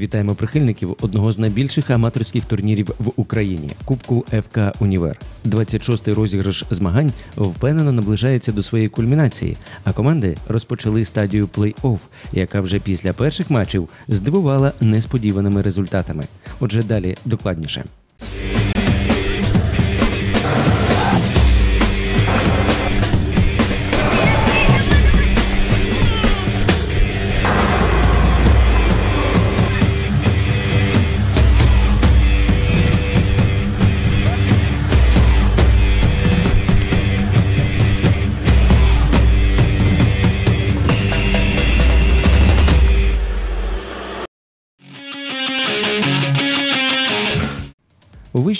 Вітаємо прихильників одного з найбільших аматорських турнірів в Україні Кубку ФК Універ. 26-й розіграш змагань впевнено наближається до своєї кульмінації, а команди розпочали стадію плей-офф, яка вже після перших матчів здивувала несподіваними результатами. Отже, далі докладніше.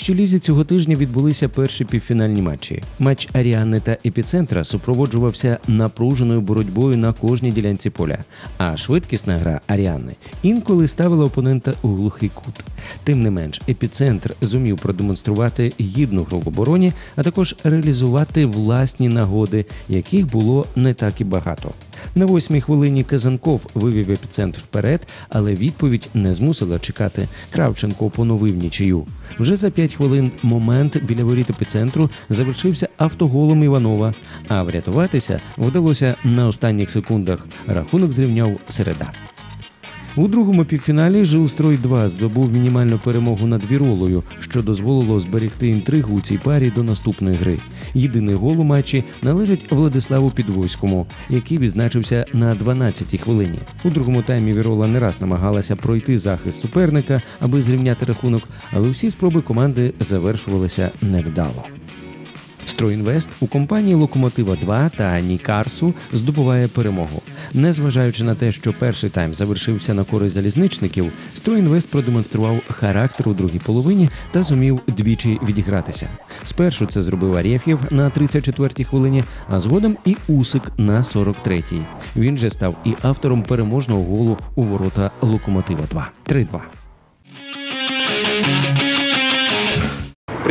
Вищій лізі цього тижня відбулися перші півфінальні матчі. Матч Аріани та епіцентра супроводжувався напруженою боротьбою на кожній ділянці поля. А швидкісна гра Аріани інколи ставила опонента у глухий кут. Тим не менш, епіцентр зумів продемонструвати гідну гру в обороні, а також реалізувати власні нагоди, яких було не так і багато. На восьмій хвилині Казанков вивів епіцентр вперед, але відповідь не змусила чекати. Кравченко поновив нічию. Вже за п'ять хвилин момент біля воріт епіцентру завершився автоголом Іванова. А врятуватися вдалося на останніх секундах. Рахунок зрівняв середа. У другому півфіналі Жилстрой 2 здобув мінімальну перемогу над Віролою, що дозволило зберегти інтригу у цій парі до наступної гри. Єдиний гол у матчі належить Владиславу Підвойському, який відзначився на 12-й хвилині. У другому таймі Вірола не раз намагалася пройти захист суперника, аби зрівняти рахунок, але всі спроби команди завершувалися невдало. Стройінвест у компанії Локомотива 2 та Нікарсу здобуває перемогу. Незважаючи на те, що перший тайм завершився на користь залізничників, Стройінвест продемонстрував характер у другій половині та зумів двічі відігратися. Спершу це зробив Арєф'єв на 34-й хвилині, а згодом і Усик на 43-й. Він же став і автором переможного голу у ворота Локомотива 2. 3-2.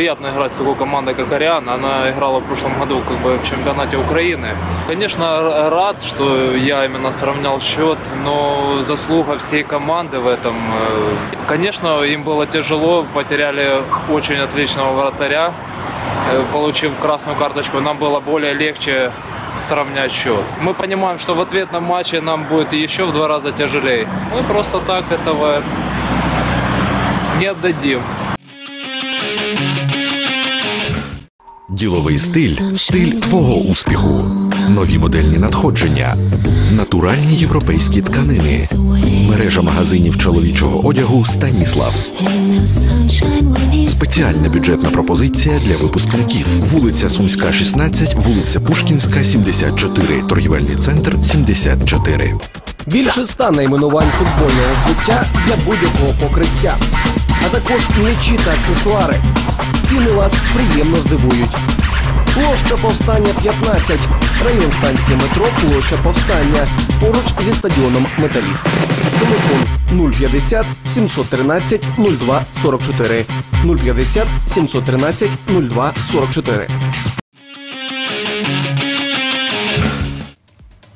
Приятно играть с такой командой, как Ариан. Она играла в прошлом году как бы в чемпионате Украины. Конечно, рад, что я именно сравнял счет, но заслуга всей команды в этом. э, Конечно, им было тяжело, потеряли очень отличного вратаря, э, получив красную карточку. Нам было более легче сравнять счет. Мы понимаем, что в ответном матче нам будет еще в два раза тяжелее. Мы просто так этого не отдадим. Діловий стиль стиль твого успіху. Нові модельні надходження, натуральні європейські тканини, мережа магазинів чоловічого одягу Станіслав. Спеціальна бюджетна пропозиція для випускників. Вулиця Сумська, 16, вулиця Пушкінська, 74, торгівельний центр 74. Більше ста найменувань футбольного взуття для будь-якого покриття, а також м'ячі та аксесуари. Ціни вас приємно здивують. Площа повстання 15, район станції метро, площа повстання, поруч зі стадіоном Металіст. Телефон 050 713 02 44 050 713 02 44.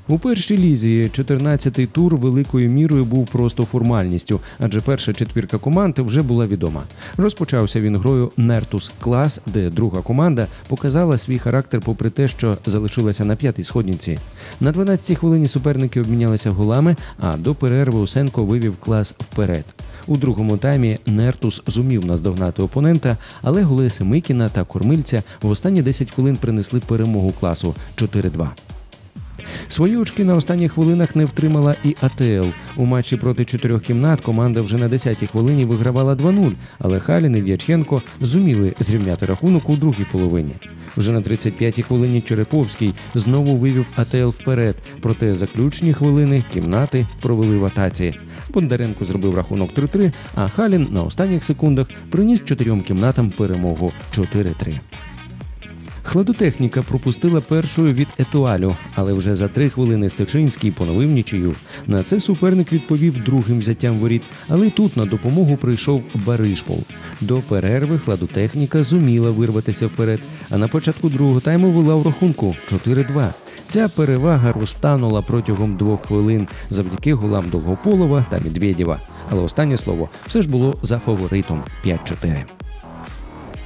У першій лізі 14-й тур великою мірою був просто формальністю, адже перша четвірка команд вже була відома. Розпочався він грою Нертус Клас, де друга команда показала свій характер, попри те, що залишилася на п'ятій сходниці. На 12-й хвилині суперники обмінялися голами, а до перерви Усенко вивів клас вперед. У другому таймі Нертус зумів наздогнати опонента, але голи Семикіна та Кормильця в останні 10 хвилин принесли перемогу класу 4-2. Свої очки на останніх хвилинах не втримала і АТЛ. У матчі проти чотирьох кімнат команда вже на 10-й хвилині вигравала 2-0, але Халін і В'яченко зуміли зрівняти рахунок у другій половині. Вже на 35-й хвилині Череповський знову вивів АТЛ вперед, проте заключні хвилини кімнати провели в атаці. Бондаренко зробив рахунок 3-3, а Халін на останніх секундах приніс чотирьом кімнатам перемогу 4-3. Хладотехніка пропустила першою від етуалю, але вже за три хвилини Стечинський поновив нічию. На це суперник відповів другим взяттям воріт, але тут на допомогу прийшов Баришпол. До перерви хладотехніка зуміла вирватися вперед, а на початку другого тайму вела в рахунку 4-2. Ця перевага розтанула протягом двох хвилин завдяки голам Довгополова та Медведєва. Але останнє слово все ж було за фаворитом 5-4.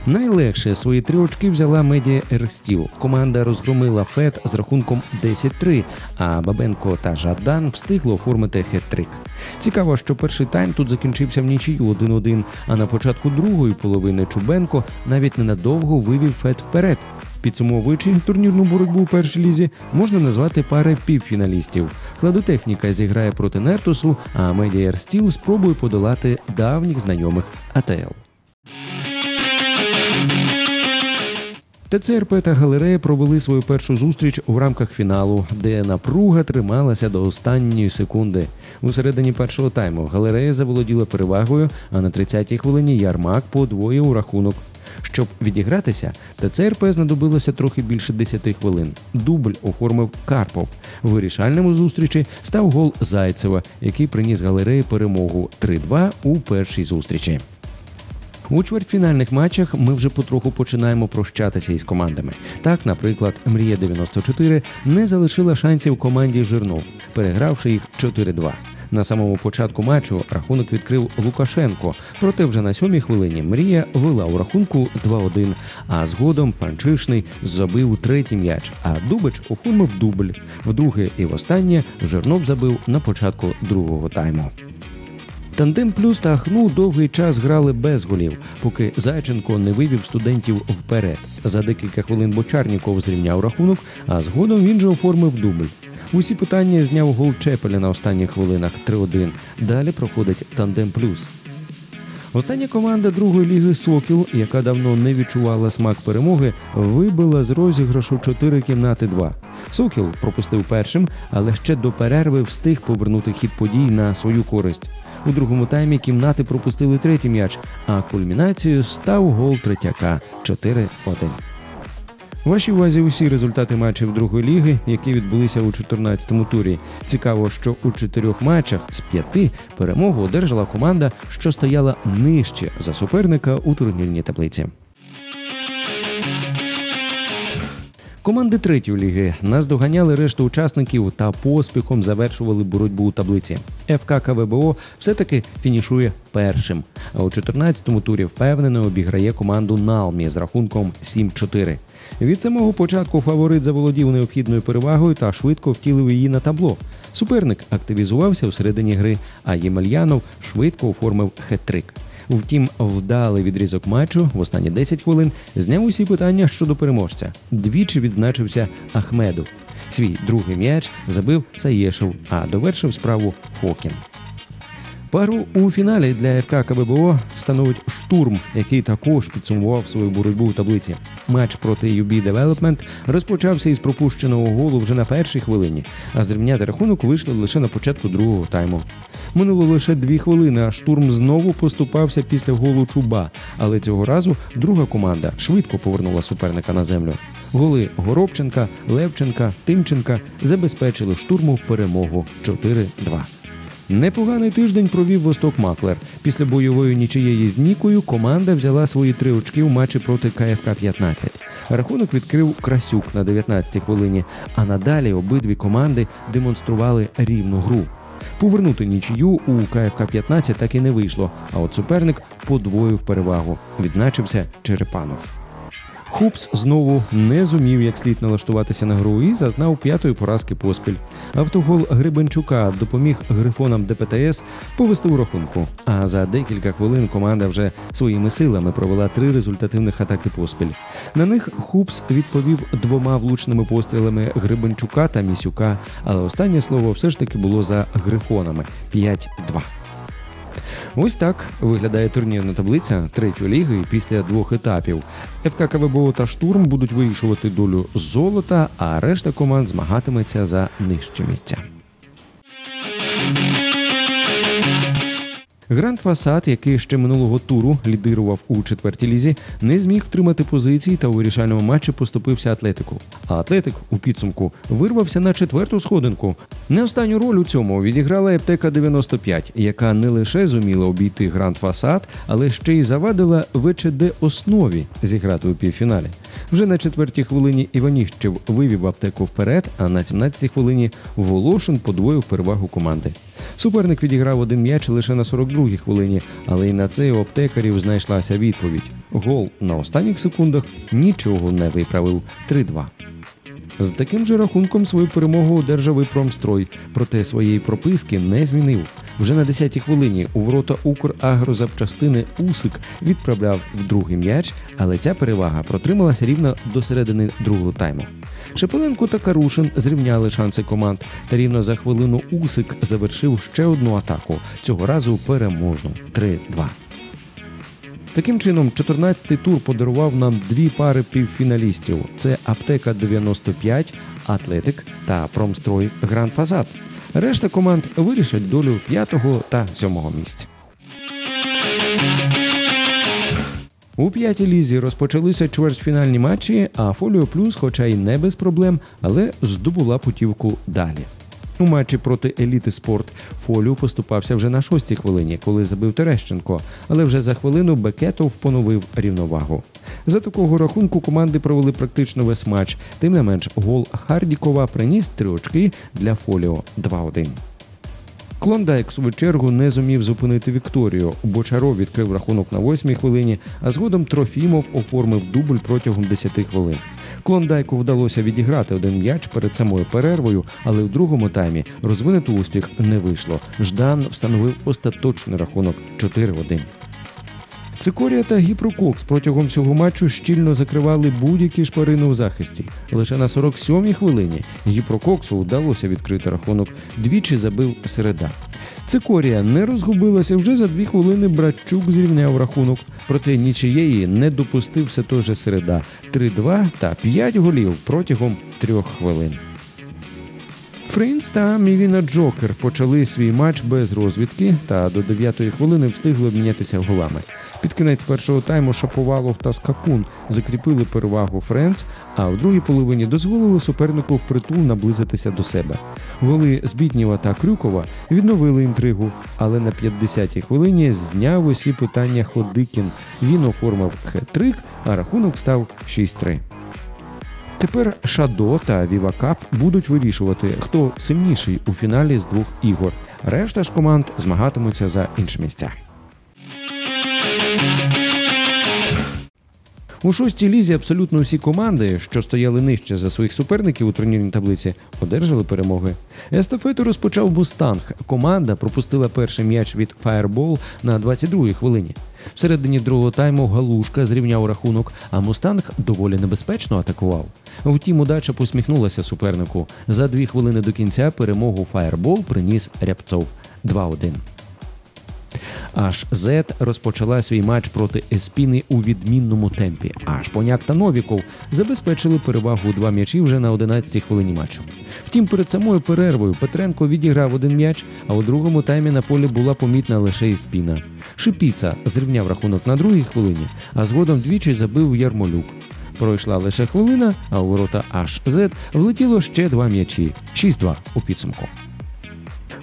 Найлегше свої три очки взяла медіа Ерстіл. Команда розгромила Фет з рахунком 10-3, а Бабенко та Жадан встигли оформити хет-трик. Цікаво, що перший тайм тут закінчився в нічию 1-1, а на початку другої половини Чубенко навіть ненадовго вивів Фет вперед. Підсумовуючи турнірну боротьбу у першій лізі, можна назвати пари півфіналістів. Кладотехніка зіграє проти Нертусу, а медіа Ерстіл спробує подолати давніх знайомих АТЛ. ТЦРП та галерея провели свою першу зустріч у рамках фіналу, де напруга трималася до останньої секунди. У середині першого тайму галерея заволоділа перевагою, а на 30-й хвилині Ярмак подвоїв рахунок. Щоб відігратися, ТЦРП знадобилося трохи більше 10 хвилин. Дубль оформив Карпов. Вирішальному зустрічі став гол Зайцева, який приніс галереї перемогу 3-2 у першій зустрічі. У чвертьфінальних матчах ми вже потроху починаємо прощатися із командами. Так, наприклад, Мрія 94 не залишила шансів команді Жирнов, перегравши їх 4-2. На самому початку матчу рахунок відкрив Лукашенко. Проте вже на сьомій хвилині Мрія вела у рахунку 2-1, а згодом Панчишний забив третій м'яч, а Дубич оформив дубль. Вдруге і востаннє Жирнов забив на початку другого тайму. Тандем плюс та Ахну довгий час грали без голів, поки Зайченко не вивів студентів вперед. За декілька хвилин Бочарніков зрівняв рахунок, а згодом він же оформив дубль. Усі питання зняв гол Чепеля на останніх хвилинах 3-1. Далі проходить тандем плюс. Остання команда другої ліги Сокіл, яка давно не відчувала смак перемоги, вибила з розіграшу 4 кімнати 2. Сокіл пропустив першим, але ще до перерви встиг повернути хід подій на свою користь. У другому таймі кімнати пропустили третій м'яч, а кульмінацією став гол третяка 4-1. Вашій увазі усі результати матчів другої ліги, які відбулися у 14-му турі. Цікаво, що у чотирьох матчах з п'яти перемогу одержала команда, що стояла нижче за суперника у турнірній таблиці. Команди третьої ліги наздоганяли решту учасників та поспіхом завершували боротьбу у таблиці. ФК КВБО все-таки фінішує першим. А у 14-му турі впевнено обіграє команду Налмі з рахунком 7-4. Від самого початку фаворит заволодів необхідною перевагою та швидко втілив її на табло. Суперник активізувався у середині гри, а Ємельянов швидко оформив хет-трик. Втім, вдалий відрізок матчу в останні 10 хвилин зняв усі питання щодо переможця. Двічі відзначився Ахмедов. Свій другий м'яч забив Саєшев, а довершив справу Фокін. Пару у фіналі для ФК КББО становить штурм, який також підсумував свою боротьбу у таблиці. Матч проти UB Development розпочався із пропущеного голу вже на першій хвилині, а зрівняти рахунок вийшли лише на початку другого тайму. Минуло лише дві хвилини, а штурм знову поступався після голу Чуба. Але цього разу друга команда швидко повернула суперника на землю. Голи Горобченка, Левченка, Тимченка забезпечили штурму перемогу 4-2. Непоганий тиждень провів Восток Маклер. Після бойової нічиєї з Нікою команда взяла свої три очки у матчі проти КФК 15. Рахунок відкрив Красюк на 19-й хвилині, а надалі обидві команди демонстрували рівну гру. Повернути нічию у КФК 15 так і не вийшло, а от суперник подвоїв перевагу. Відзначився Черепанов. Хупс знову не зумів як слід налаштуватися на гру і зазнав п'ятої поразки поспіль. Автогол Грибенчука допоміг грифонам ДПТС повести у рахунку. А за декілька хвилин команда вже своїми силами провела три результативних атаки поспіль. На них Хупс відповів двома влучними пострілами Грибенчука та Місюка, але останнє слово все ж таки було за грифонами 5-2. Ось так виглядає турнірна таблиця третьої ліги після двох етапів. ФК КВБО та штурм будуть вирішувати долю золота, а решта команд змагатиметься за нижче місця. Гранд Фасад, який ще минулого туру лідирував у четвертій лізі, не зміг втримати позиції та у вирішальному матчі поступився Атлетику. А Атлетик у підсумку вирвався на четверту сходинку. Не останню роль у цьому відіграла Ептека 95, яка не лише зуміла обійти Гранд Фасад, але ще й завадила ВЧД основі зіграти у півфіналі. Вже на четвертій хвилині Іваніщев вивів аптеку вперед, а на 17-й хвилині Волошин подвоїв перевагу команди. Суперник відіграв один м'яч лише на 42-й хвилині, але й на це у аптекарів знайшлася відповідь. Гол на останніх секундах нічого не виправив 3-2. З таким же рахунком свою перемогу одержав і промстрой, проте своєї прописки не змінив. Вже на 10-й хвилині у ворота Украгрозапчастини Усик відправляв в другий м'яч, але ця перевага протрималася рівно до середини другого тайму. Шепеленко та Карушин зрівняли шанси команд, та рівно за хвилину Усик завершив ще одну атаку. Цього разу переможну 3-2. Таким чином, 14-й тур подарував нам дві пари півфіналістів: це Аптека 95, Атлетик та Промстрой Гранд Фазад. Решта команд вирішать долю п'ятого та сьомого місця. У п'ятій лізі розпочалися чвертьфінальні матчі, а Фоліо Плюс, хоча й не без проблем, але здобула путівку далі. У матчі проти еліти спорт Фоліо поступався вже на шостій хвилині, коли забив Терещенко, але вже за хвилину Бекетов поновив рівновагу. За такого рахунку команди провели практично весь матч. Тим не менш, гол Хардікова приніс три очки для Фоліо 2-1. Клондайк в свою чергу не зумів зупинити Вікторію. Бочаров відкрив рахунок на восьмій хвилині, а згодом Трофімов оформив дубль протягом 10 хвилин. Клондайку вдалося відіграти один м'яч перед самою перервою, але в другому таймі розвинути успіх не вийшло. Ждан встановив остаточний рахунок 4-1. Цикорія та Гіпрококс протягом всього матчу щільно закривали будь-які шпарини у захисті. Лише на 47-й хвилині Гіпрококсу вдалося відкрити рахунок, двічі забив середа. Цикорія не розгубилася вже за дві хвилини. Братчук зрівняв рахунок, проте нічиєї не допустив все той же середа 3-2 та 5 голів протягом трьох хвилин. Фрінц та Мівіна Джокер почали свій матч без розвідки та до 9-ї хвилини встигли обмінятися голами. Під кінець першого тайму Шаповалов та Скакун закріпили перевагу Френц, а в другій половині дозволили супернику впритул наблизитися до себе. Голи Збітнєва та Крюкова відновили інтригу, але на 50-й хвилині зняв усі питання Ходикін. Він оформив хет-трик, а рахунок став 6-3. Тепер Шадо та Вівакап будуть вирішувати, хто сильніший у фіналі з двох ігор. Решта ж команд змагатимуться за інші місця. У шостій лізі абсолютно усі команди, що стояли нижче за своїх суперників у турнірній таблиці, одержали перемоги. Естафету розпочав Бустанг. Команда пропустила перший м'яч від Фаєрбол на 22-й хвилині. Всередині другого тайму Галушка зрівняв рахунок, а Мустанг доволі небезпечно атакував. Втім, удача посміхнулася супернику. За дві хвилини до кінця перемогу Фаєрбол приніс Рябцов 2-1. Аж Зет розпочала свій матч проти Еспіни у відмінному темпі. Аж Поняк та Новіков забезпечили перевагу у два м'ячі вже на 11-й хвилині матчу. Втім, перед самою перервою Петренко відіграв один м'яч, а у другому таймі на полі була помітна лише Еспіна. Шипіца зрівняв рахунок на другій хвилині, а згодом двічі забив Ярмолюк. Пройшла лише хвилина, а у ворота Зет влетіло ще два м'ячі 6-2 у підсумку.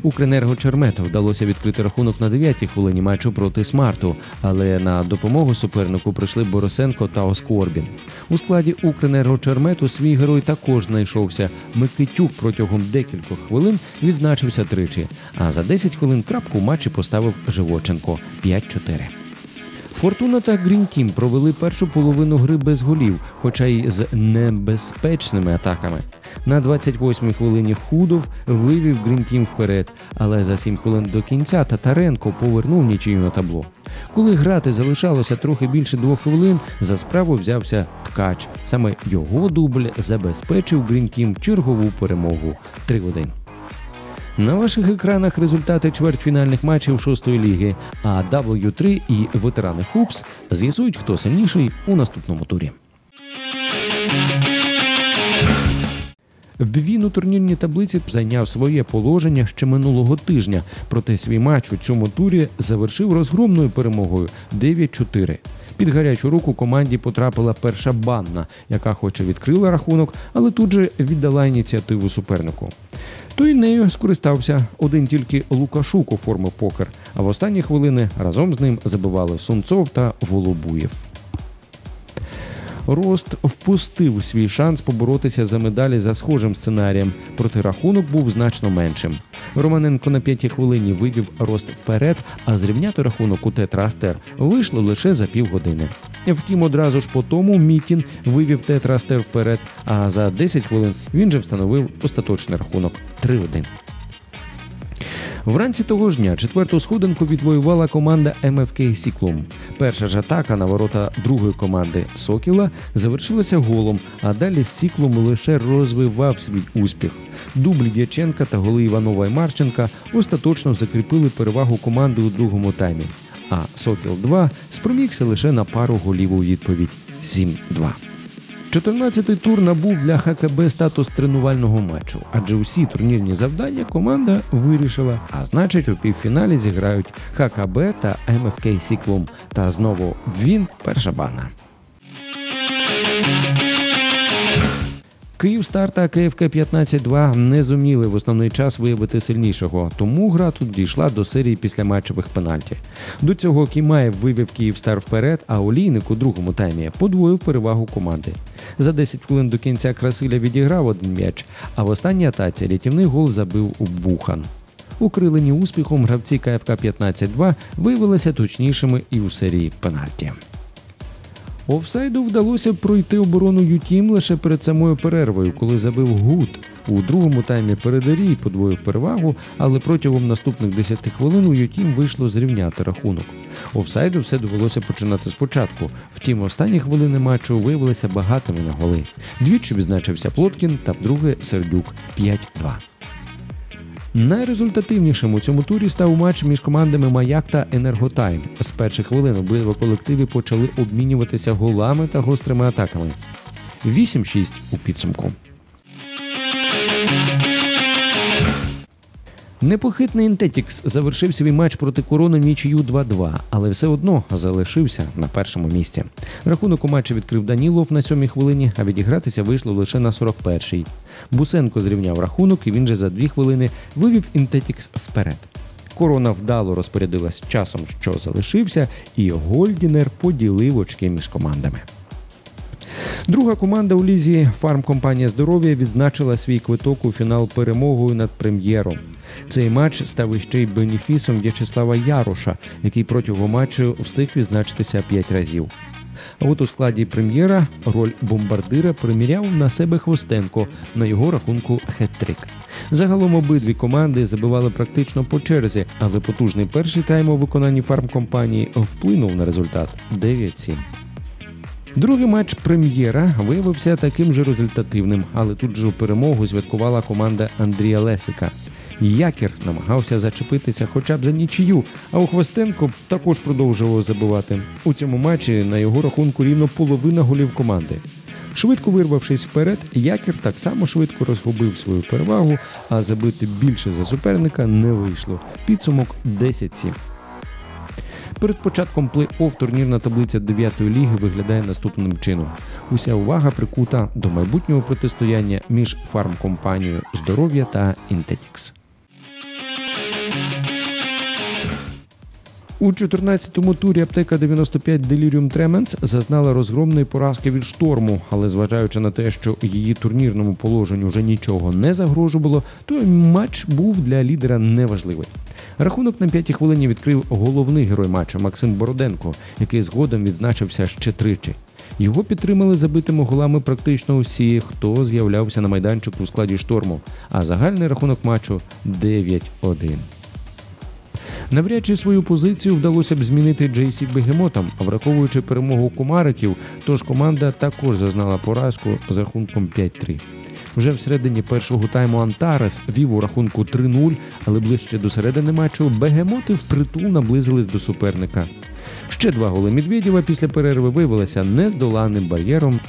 Укренерго Чермета вдалося відкрити рахунок на 9-й хвилині матчу проти Смарту, але на допомогу супернику прийшли Борисенко та Оскорбін. У складі Укренерго Чермету свій герой також знайшовся. Микитюк протягом декількох хвилин відзначився тричі. А за 10 хвилин крапку в матчі поставив Живоченко 5-4. Фортуна та Грінтім провели першу половину гри без голів, хоча й з небезпечними атаками. На 28-й хвилині Худов вивів Грінтім вперед, але за 7 хвилин до кінця Татаренко повернув нічию на табло. Коли грати залишалося трохи більше двох хвилин, за справу взявся ткач. Саме його дубль забезпечив Грінтім чергову перемогу 3-1. На ваших екранах результати чвертьфінальних матчів шостої ліги, а W3 і ветерани Хупс з'ясують, хто сильніший у наступному турі. Він у турнірній таблиці зайняв своє положення ще минулого тижня, проте свій матч у цьому турі завершив розгромною перемогою 9-4. Під гарячу руку команді потрапила перша банна, яка хоч відкрила рахунок, але тут же віддала ініціативу супернику. Той нею скористався один тільки Лукашук форми покер, а в останні хвилини разом з ним забивали Сунцов та Волобуєв. Рост впустив свій шанс поборотися за медалі за схожим сценарієм, проте рахунок був значно меншим. Романенко на п'ятій хвилині вивів рост вперед, а зрівняти рахунок у тетрастер вийшло лише за півгодини. Втім, одразу ж по тому Мітін вивів тетрастер вперед, а за 10 хвилин він же встановив остаточний рахунок 3-1. Вранці того ж дня четверту сходинку відвоювала команда МФК Сіклум. Перша ж атака на ворота другої команди Сокіла завершилася голом, а далі Сіклум лише розвивав свій успіх. Дублі Дяченка та голи Іванова і Марченка остаточно закріпили перевагу команди у другому таймі. А Сокіл 2 спромігся лише на пару голів у відповідь 7-2. 14-й тур набув для ХКБ статус тренувального матчу, адже усі турнірні завдання команда вирішила. А значить, у півфіналі зіграють ХКБ та МФК Сіклум. Та знову він перша бана. Київстар та КФК 15-2 не зуміли в основний час виявити сильнішого, тому гра тут дійшла до серії післяматчевих пенальті. До цього Кімаєв вивів Київстар вперед, а Олійник у другому таймі подвоїв перевагу команди. За 10 хвилин до кінця Красиля відіграв один м'яч, а в останній атаці рятівний гол забив у Бухан. Укрилені успіхом гравці КФК 15-2 виявилися точнішими і у серії пенальті. Офсайду вдалося пройти оборону Ютім лише перед самою перервою, коли забив Гуд. У другому таймі передарій подвоїв перевагу, але протягом наступних 10 хвилин у Ютім вийшло зрівняти рахунок. Офсайду все довелося починати спочатку. Втім, останні хвилини матчу виявилися багатими на голи. Двічі відзначився Плоткін та вдруге Сердюк 5-2. Найрезультативнішим у цьому турі став матч між командами Маяк та Енерготайм. З перших хвилин обидва колективи почали обмінюватися голами та гострими атаками. 8-6 у підсумку. Непохитний Інтетікс завершив свій матч проти корони нічию 2-2, але все одно залишився на першому місці. Рахунок у матчі відкрив Данілов на сьомій хвилині, а відігратися вийшло лише на 41-й. Бусенко зрівняв рахунок, і він же за дві хвилини вивів Інтетікс вперед. Корона вдало розпорядилась часом, що залишився, і Гольдінер поділив очки між командами. Друга команда у лізі фармкомпанія здоров'я відзначила свій квиток у фінал перемогою над прем'єром. Цей матч став іще й бенефісом В'ячеслава Яроша, який протягом матчу встиг відзначитися п'ять разів. А от у складі прем'єра роль бомбардира приміряв на себе Хвостенко на його рахунку хет-трик. Загалом обидві команди забивали практично по черзі, але потужний перший тайм у виконанні фармкомпанії вплинув на результат 9-7. Другий матч прем'єра виявився таким же результативним, але тут же у перемогу святкувала команда Андрія Лесика. Якір намагався зачепитися хоча б за нічию, а у Хвостенко також продовжував забивати. У цьому матчі на його рахунку рівно половина голів команди. Швидко вирвавшись вперед, Якір так само швидко розгубив свою перевагу, а забити більше за суперника не вийшло. Підсумок 10-7. Перед початком плей-офф турнірна таблиця 9-ї ліги виглядає наступним чином: уся увага прикута до майбутнього протистояння між фармкомпанією здоров'я та Інтетікс. У 14-му турі аптека 95 Delirium Tremens зазнала розгромної поразки від шторму, але зважаючи на те, що її турнірному положенню вже нічого не загрожувало, то матч був для лідера неважливий. Рахунок на п'ятій хвилині відкрив головний герой матчу Максим Бороденко, який згодом відзначився ще тричі. Його підтримали забитими голами практично усі, хто з'являвся на майданчику у складі шторму, а загальний рахунок матчу 9-1. Навряд чи свою позицію вдалося б змінити Джейсі Бегемотам, враховуючи перемогу комариків, тож команда також зазнала поразку з рахунком 5-3. Вже всередині першого тайму Антарес вів у рахунку 3-0, але ближче до середини матчу бегемоти впритул наблизились до суперника. Ще два голи Медведєва після перерви виявилися нездоланним бар'єром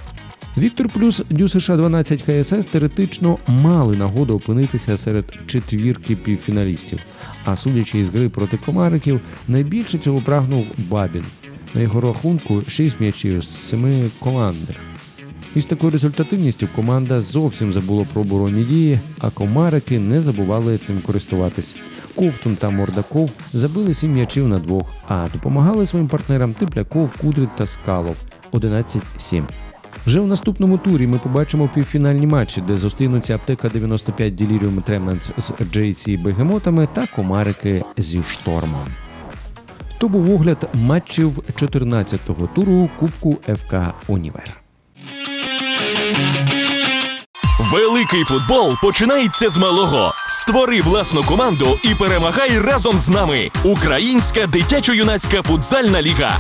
Віктор плюс Дю США 12 ХСС теоретично мали нагоду опинитися серед четвірки півфіналістів. А судячи із гри проти комариків, найбільше цього прагнув Бабін. На його рахунку 6 м'ячів з 7 командних. Із такою результативністю команда зовсім забула про оборонні дії, а комарики не забували цим користуватись. Ковтун та Мордаков забили сім м'ячів на двох, а допомагали своїм партнерам Тепляков, Кудрик та Скалов 11-7. Вже у наступному турі ми побачимо півфінальні матчі, де зустрінуться аптека 95 Delirium Tremens з JC Бегемотами та комарики зі штормом. То був огляд матчів 14-го туру Кубку ФК Універ. Великий футбол починається з малого. Створи власну команду і перемагай разом з нами. Українська дитячо-юнацька футзальна ліга.